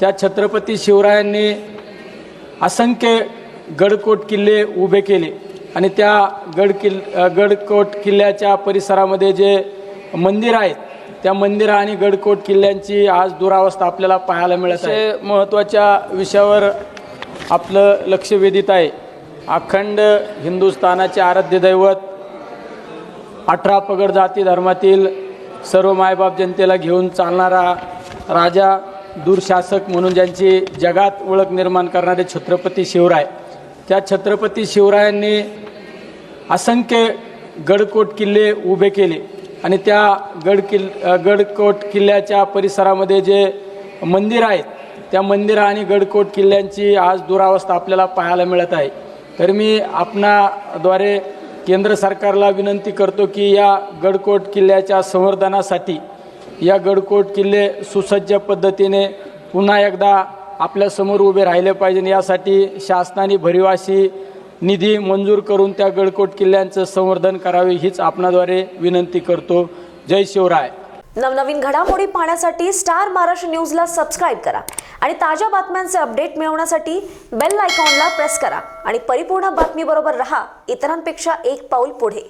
त्या छत्रपती शिवरायांनी असंख्य गडकोट किल्ले उभे केले. आणि त्या गड किल गडकोट किल्ल्याच्या परिसरामध्ये जे मंदिर आहेत त्या मंदिर आणि गडकोट किल्ल्यांची आज दुरावस्था आपल्याला पाहायला मिळत आहे. महत्त्वाच्या विषयावर आपलं लक्ष वेधित आहे. अखंड हिंदुस्थानाचे आराध्य दैवत अठरा पगड जाती धर्मातील सर्व मायबाप जनतेला घेऊन चालणारा राजा दूरशासक म्हणून ज्यांची जगात ओळख निर्माण करणारे छत्रपती शिवराय. त्या छत्रपती शिवरायांनी असंख्य गडकोट किल्ले उभे केले आणि त्या गड किल गडकोट किल्ल्याच्या परिसरामध्ये जे मंदिर आहेत त्या मंदिर आणि गडकोट किल्ल्यांची आज दुरावस्था आपल्याला पाहायला मिळत आहे. तर मी आपणाद्वारे केंद्र सरकारला विनंती करतो की या गडकोट किल्ल्याच्या संवर्धनासाठी या गडकोट किल्ले सुसज्ज पद्धतीने पुन्हा एकदा आपल्यासमोर उभे राहिले पाहिजे यासाठी शासनाने भरिवासी निधी मंजूर करून त्या गडकोट किल्ल्यांचं संवर्धन करावे हीच आपणाद्वारे विनंती करतो. जय शिवराय. नवनवीन घडामोडी पाहण्यासाठी स्टार महाराष्ट्र न्यूजला सबस्क्राईब करा आणि ताज्या बातम्यांचे अपडेट मिळवण्यासाठी बेल आयकॉनला प्रेस करा आणि परिपूर्ण बातमीबरोबर रहा. इतरांपेक्षा एक पाऊल पुढे.